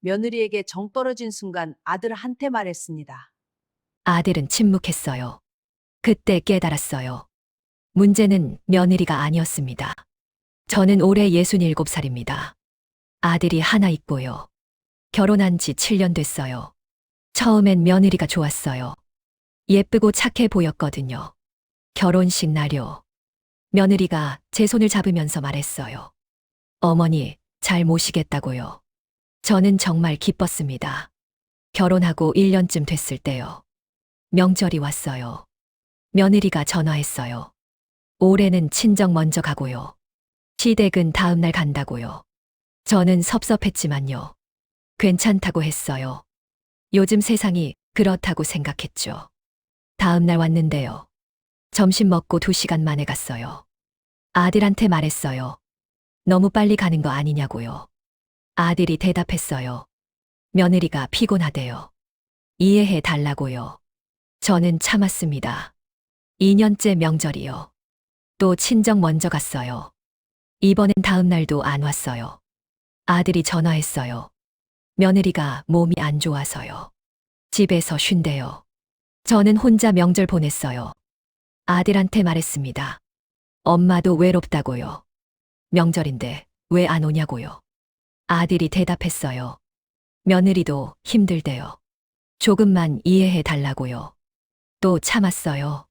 며느리에게 정 떨어진 순간 아들한테 말했습니다. 아들은 침묵했어요. 그때 깨달았어요. 문제는 며느리가 아니었습니다. 저는 올해 67살입니다. 아들이 하나 있고요. 결혼한 지 7년 됐어요. 처음엔 며느리가 좋았어요. 예쁘고 착해 보였거든요. 결혼식 날요. 며느리가 제 손을 잡으면서 말했어요. 어머니, 잘 모시겠다고요. 저는 정말 기뻤습니다. 결혼하고 1년쯤 됐을 때요. 명절이 왔어요. 며느리가 전화했어요. 올해는 친정 먼저 가고요. 시댁은 다음날 간다고요. 저는 섭섭했지만요. 괜찮다고 했어요. 요즘 세상이 그렇다고 생각했죠. 다음날 왔는데요. 점심 먹고 두 시간 만에 갔어요. 아들한테 말했어요. 너무 빨리 가는 거 아니냐고요. 아들이 대답했어요. 며느리가 피곤하대요. 이해해 달라고요. 저는 참았습니다. 2년째 명절이요. 또 친정 먼저 갔어요. 이번엔 다음 날도 안 왔어요. 아들이 전화했어요. 며느리가 몸이 안 좋아서요. 집에서 쉰대요. 저는 혼자 명절 보냈어요. 아들한테 말했습니다. 엄마도 외롭다고요. 명절인데 왜 안 오냐고요. 아들이 대답했어요. 며느리도 힘들대요. 조금만 이해해 달라고요. 또 참았어요.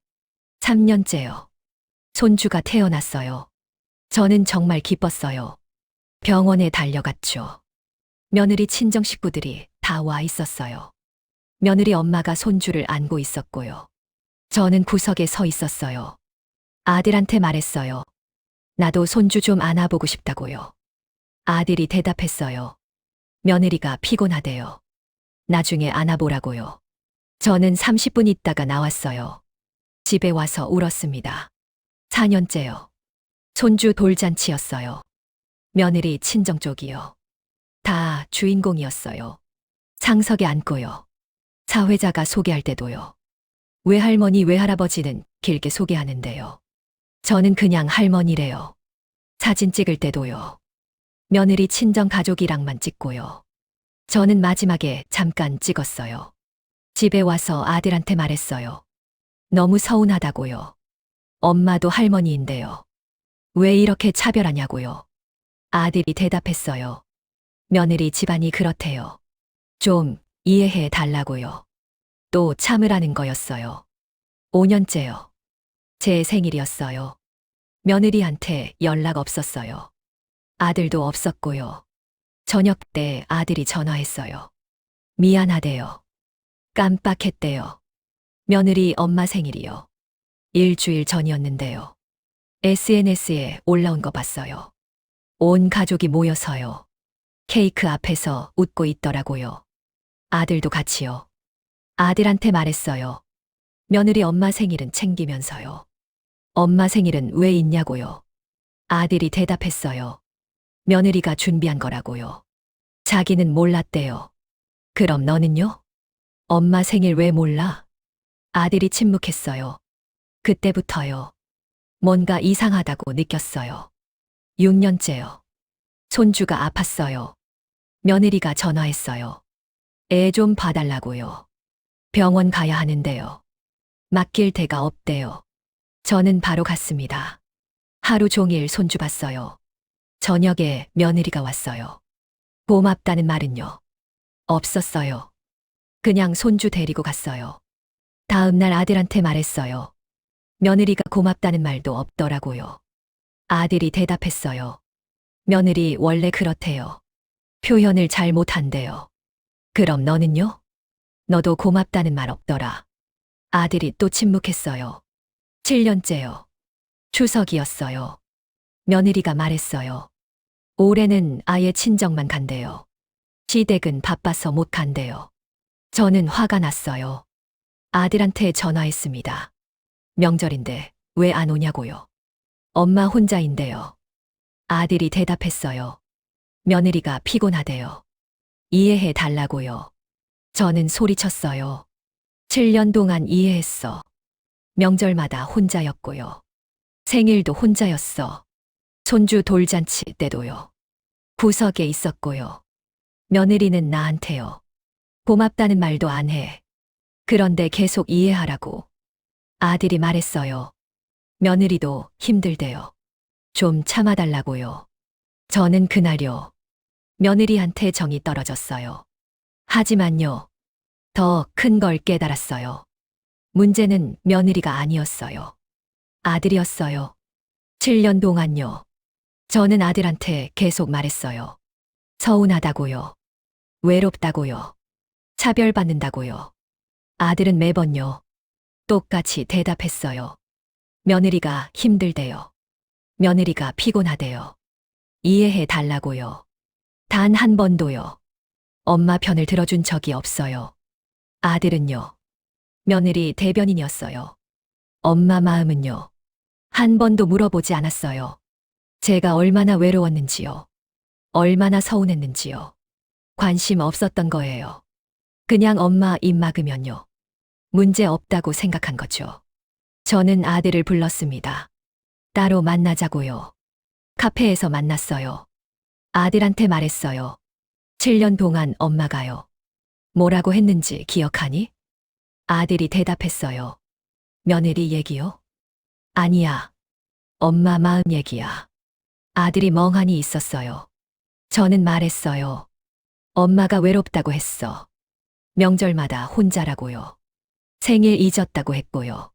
3년째요. 손주가 태어났어요. 저는 정말 기뻤어요. 병원에 달려갔죠. 며느리 친정 식구들이 다 와 있었어요. 며느리 엄마가 손주를 안고 있었고요. 저는 구석에 서 있었어요. 아들한테 말했어요. 나도 손주 좀 안아보고 싶다고요. 아들이 대답했어요. 며느리가 피곤하대요. 나중에 안아보라고요. 저는 30분 있다가 나왔어요. 집에 와서 울었습니다. 4년째요. 손주 돌잔치였어요. 며느리 친정 쪽이요. 다 주인공이었어요. 상석에 앉고요. 사회자가 소개할 때도요. 외할머니 외할아버지는 길게 소개하는데요. 저는 그냥 할머니래요. 사진 찍을 때도요. 며느리 친정 가족이랑만 찍고요. 저는 마지막에 잠깐 찍었어요. 집에 와서 아들한테 말했어요. 너무 서운하다고요. 엄마도 할머니인데요. 왜 이렇게 차별하냐고요. 아들이 대답했어요. 며느리 집안이 그렇대요. 좀 이해해 달라고요. 또 참으라는 거였어요. 5년째요. 제 생일이었어요. 며느리한테 연락 없었어요. 아들도 없었고요. 저녁 때 아들이 전화했어요. 미안하대요. 깜빡했대요. 며느리 엄마 생일이요. 일주일 전이었는데요. SNS에 올라온 거 봤어요. 온 가족이 모여서요. 케이크 앞에서 웃고 있더라고요. 아들도 같이요. 아들한테 말했어요. 며느리 엄마 생일은 챙기면서요. 엄마 생일은 왜 있냐고요. 아들이 대답했어요. 며느리가 준비한 거라고요. 자기는 몰랐대요. 그럼 너는요? 엄마 생일 왜 몰라? 아들이 침묵했어요. 그때부터요. 뭔가 이상하다고 느꼈어요. 6년째요. 손주가 아팠어요. 며느리가 전화했어요. 애 좀 봐달라고요. 병원 가야 하는데요. 맡길 데가 없대요. 저는 바로 갔습니다. 하루 종일 손주 봤어요. 저녁에 며느리가 왔어요. 고맙다는 말은요. 없었어요. 그냥 손주 데리고 갔어요. 다음 날 아들한테 말했어요. 며느리가 고맙다는 말도 없더라고요. 아들이 대답했어요. 며느리 원래 그렇대요. 표현을 잘 못한대요. 그럼 너는요? 너도 고맙다는 말 없더라. 아들이 또 침묵했어요. 7년째요. 추석이었어요. 며느리가 말했어요. 올해는 아예 친정만 간대요. 시댁은 바빠서 못 간대요. 저는 화가 났어요. 아들한테 전화했습니다. 명절인데 왜 안 오냐고요. 엄마 혼자인데요. 아들이 대답했어요. 며느리가 피곤하대요. 이해해 달라고요. 저는 소리쳤어요. 7년 동안 이해했어. 명절마다 혼자였고요. 생일도 혼자였어. 손주 돌잔치 때도요. 구석에 있었고요. 며느리는 나한테요. 고맙다는 말도 안 해. 그런데 계속 이해하라고. 아들이 말했어요. 며느리도 힘들대요. 좀 참아달라고요. 저는 그날요. 며느리한테 정이 떨어졌어요. 하지만요. 더 큰 걸 깨달았어요. 문제는 며느리가 아니었어요. 아들이었어요. 7년 동안요. 저는 아들한테 계속 말했어요. 서운하다고요. 외롭다고요. 차별받는다고요. 아들은 매번요. 똑같이 대답했어요. 며느리가 힘들대요. 며느리가 피곤하대요. 이해해 달라고요. 단 한 번도요. 엄마 편을 들어준 적이 없어요. 아들은요. 며느리 대변인이었어요. 엄마 마음은요. 한 번도 물어보지 않았어요. 제가 얼마나 외로웠는지요. 얼마나 서운했는지요. 관심 없었던 거예요. 그냥 엄마 입 막으면요. 문제 없다고 생각한 거죠. 저는 아들을 불렀습니다. 따로 만나자고요. 카페에서 만났어요. 아들한테 말했어요. 7년 동안 엄마가요. 뭐라고 했는지 기억하니? 아들이 대답했어요. 며느리 얘기요? 아니야. 엄마 마음 얘기야. 아들이 멍하니 있었어요. 저는 말했어요. 엄마가 외롭다고 했어. 명절마다 혼자라고요. 생일 잊었다고 했고요.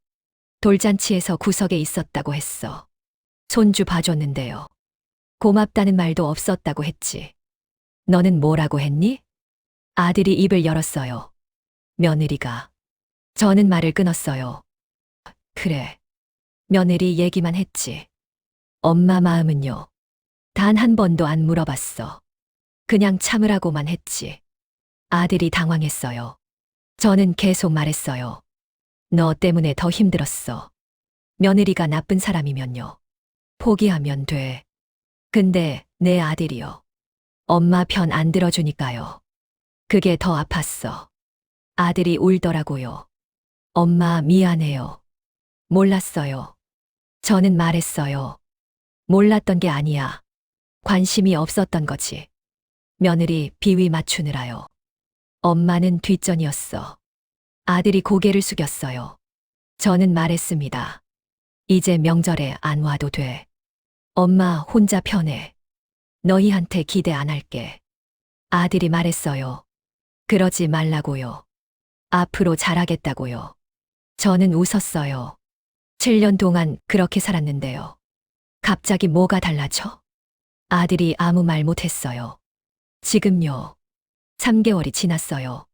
돌잔치에서 구석에 있었다고 했어. 손주 봐줬는데요. 고맙다는 말도 없었다고 했지. 너는 뭐라고 했니? 아들이 입을 열었어요. 며느리가. 저는 말을 끊었어요. 그래. 며느리 얘기만 했지. 엄마 마음은요. 단 한 번도 안 물어봤어. 그냥 참으라고만 했지. 아들이 당황했어요. 저는 계속 말했어요. 너 때문에 더 힘들었어. 며느리가 나쁜 사람이면요. 포기하면 돼. 근데 내 아들이요. 엄마 편 안 들어주니까요. 그게 더 아팠어. 아들이 울더라고요. 엄마 미안해요. 몰랐어요. 저는 말했어요. 몰랐던 게 아니야. 관심이 없었던 거지. 며느리 비위 맞추느라요. 엄마는 뒷전이었어. 아들이 고개를 숙였어요. 저는 말했습니다. 이제 명절에 안 와도 돼. 엄마 혼자 편해. 너희한테 기대 안 할게. 아들이 말했어요. 그러지 말라고요. 앞으로 잘하겠다고요. 저는 웃었어요. 7년 동안 그렇게 살았는데요. 갑자기 뭐가 달라져? 아들이 아무 말 못했어요. 지금요. 3개월이 지났어요.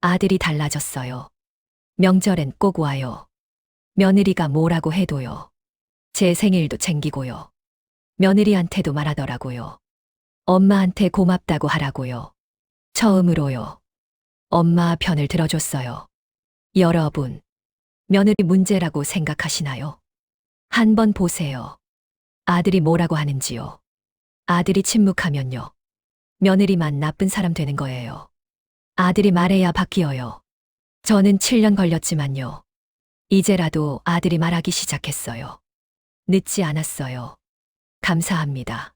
아들이 달라졌어요. 명절엔 꼭 와요. 며느리가 뭐라고 해도요. 제 생일도 챙기고요. 며느리한테도 말하더라고요. 엄마한테 고맙다고 하라고요. 처음으로요. 엄마 편을 들어줬어요. 여러분, 며느리 문제라고 생각하시나요? 한번 보세요. 아들이 뭐라고 하는지요. 아들이 침묵하면요. 며느리만 나쁜 사람 되는 거예요. 아들이 말해야 바뀌어요. 저는 7년 걸렸지만요. 이제라도 아들이 말하기 시작했어요. 늦지 않았어요. 감사합니다.